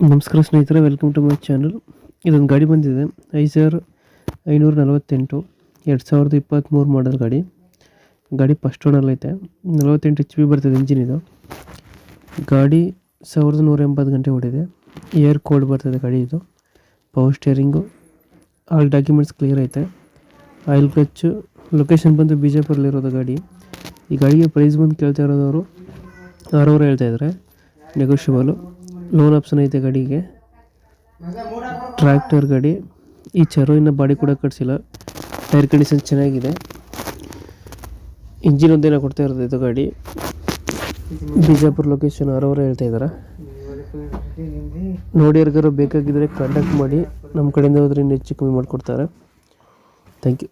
ನಮಸ್ಕಾರ ಸ್ನೇಹಿತರೆ welcome to my channel ಇದೊಂದು ಗಾಡಿ ಬಂದಿದೆ. ಐಸರ್ ಐನೂರ ನಲವತ್ತೆಂಟು ಎರಡು ಸಾವಿರದ ಇಪ್ಪತ್ತ್ಮೂರು ಮಾಡಲ್ ಗಾಡಿ. ಗಾಡಿ ಫಸ್ಟ್ ಐತೆ. ನಲವತ್ತೆಂಟು ಎಚ್ ಪಿ ಬರ್ತದೆ ಇಂಜಿನ್ ಇದು. ಗಾಡಿ ಸಾವಿರದ ನೂರ ಎಂಬತ್ತು ಗಂಟೆ ಓಡಿದೆ. ಏರ್ ಕೋಡ್ ಬರ್ತದೆ ಗಾಡಿ ಇದು. Power steering all documents clear ಐತೆ. ಆಯಿಲ್ ಕ್ಲಚ್ಚು ಲೊಕೇಶನ್ ಬಂದು ಬಿಜಾಪುರಲ್ಲಿರೋದು ಗಾಡಿ. ಈ ಗಾಡಿಗೆ ಪ್ರೈಸ್ ಬಂದು ಕೇಳ್ತಾ ಇರೋದವರು ಆರೂವರೆ ಹೇಳ್ತಾ ಇದ್ದಾರೆ. ನೆಗೋಷಿಯಬಲು ಲೋನ್ ಆಪ್ಷನ್ ಐತೆ ಗಾಡಿಗೆ. ಟ್ರ್ಯಾಕ್ಟರ್ ಗಾಡಿ. ಈ ಚರೋ ಇನ್ನು ಬಾಡಿ ಕೂಡ ಕಟ್ಸಿಲ್ಲ. ಟೈರ್ ಕಂಡೀಷನ್ ಚೆನ್ನಾಗಿದೆ. ಇಂಜಿನ್ ಒಂದೇನ ಕೊಡ್ತಾ ಇರೋದು ಇದು ಗಾಡಿ. ಬಿಜಾಪುರ ಲೊಕೇಶನ್ ಆರೂವರೆ ಹೇಳ್ತಾ ಇದ್ದಾರೆ ನೋಡಿ ಯಾರಿಗಾರು ಬೇಕಾಗಿದ್ದರೆ ಕಾಂಟ್ಯಾಕ್ಟ್ ಮಾಡಿ. ನಮ್ಮ ಕಡೆಯಿಂದ ಹೋದ್ರೆ ಇನ್ನು ಹೆಚ್ಚು ಕಮ್ಮಿ ಮಾಡಿಕೊಡ್ತಾರೆ. Thank you